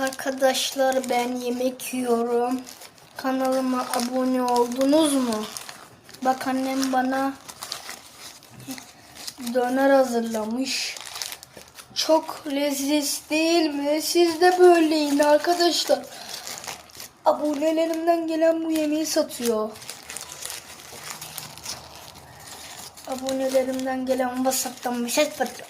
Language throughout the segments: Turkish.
Arkadaşlar ben yemek yiyorum. Kanalıma abone oldunuz mu? Bak annem bana döner hazırlamış. Çok leziz değil mi? Siz de böyle yiyin arkadaşlar. Abonelerimden gelen bu yemeği satıyor. Abonelerimden gelen WhatsApp'tan mesaj atıyor.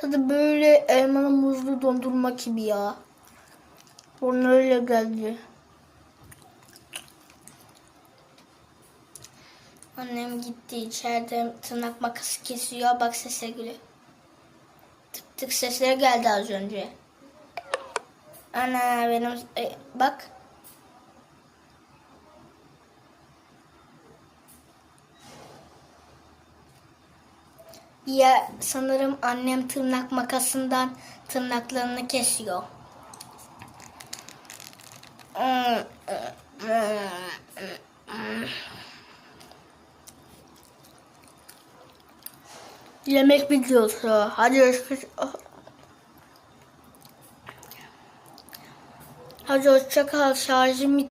Tadı böyle elmalı muzlu dondurma gibi ya. Bana öyle geldi. Annem gitti içeride tırnak makası kesiyor. Bak sese gülüyor. Tık tık sesleri geldi az önce. Ana benim e, bak. Ya sanırım annem tırnak makasından tırnaklarını kesiyor. Yemek videosu. Hadi görüşürüz. Hadi hoşça kal. Şarjım.